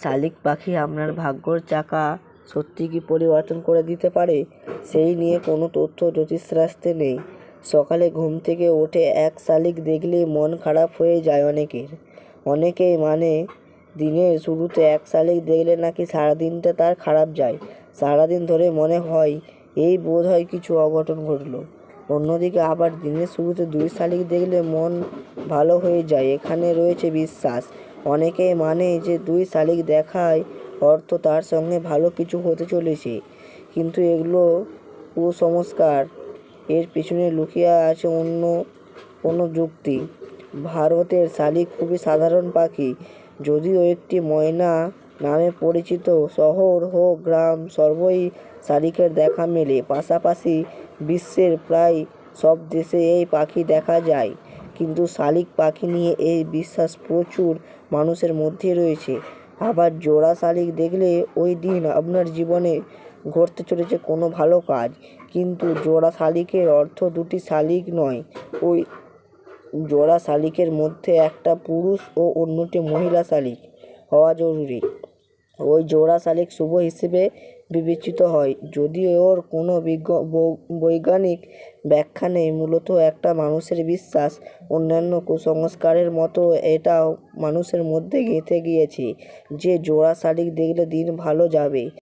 শালিক পাখি আপনার ভাগ্যর চাকা সত্যি কি পরিবর্তন করে দিতে পারে? সেই নিয়ে কোনো তথ্য জ্যোতিষশাস্ত্রে নেই। সকালে ঘুম থেকে ওঠে এক শালিক দেখলে মন খারাপ হয়ে যায় অনেকের। অনেকেই মানে দিনের শুরুতে এক শালিক দেখলে নাকি সারাদিনটা তার খারাপ যায়। সারাদিন ধরে মনে হয়, এই বোধ হয় কিছু অঘটন ঘটলো। অন্যদিকে আবার দিনের শুরুতে দুই শালিক দেখলে মন ভালো হয়ে যায়। এখানে রয়েছে বিশ্বাস। অনেকেই মানে যে দুই শালিক দেখায় অর্থ তার সঙ্গে ভালো কিছু হতে চলেছে। কিন্তু এগুলো কুসংস্কার। এর পিছনে লুকিয়ে আছে অন্য কোনো যুক্তি। ভারতের শালিক খুবই সাধারণ পাখি। যদিও একটি ময়না নামে পরিচিত শহর হোক গ্রাম সর্বই শালিকের দেখা মেলে। পাশাপাশি বিশ্বের প্রায় সব দেশে এই পাখি দেখা যায়। কিন্তু শালিক পাখি নিয়ে এই বিশ্বাস প্রচুর মানুষের মধ্যে রয়েছে। আবার জোড়া শালিক দেখলে ওই দিন আপনার জীবনে ঘটতে চলেছে কোনো ভালো কাজ। কিন্তু জোড়া শালিকের অর্থ দুটি শালিক নয়। ওই জোড়া শালিকের মধ্যে একটা পুরুষ ও অন্যটি মহিলা শালিক। হওয়া জরুরি। ওই জোড়া শালিক শুভ হিসেবে বিবেচিত হয়। যদিও ওর কোনো বৈজ্ঞানিক ব্যাখ্যা নেই, মূলত একটা মানুষের বিশ্বাস, অন্যান্য কুসংস্কারের মতো এটাও মানুষের মধ্যে গেঁথে গিয়েছে যে জোড়া শালিক দেখলে দিন ভালো যাবে।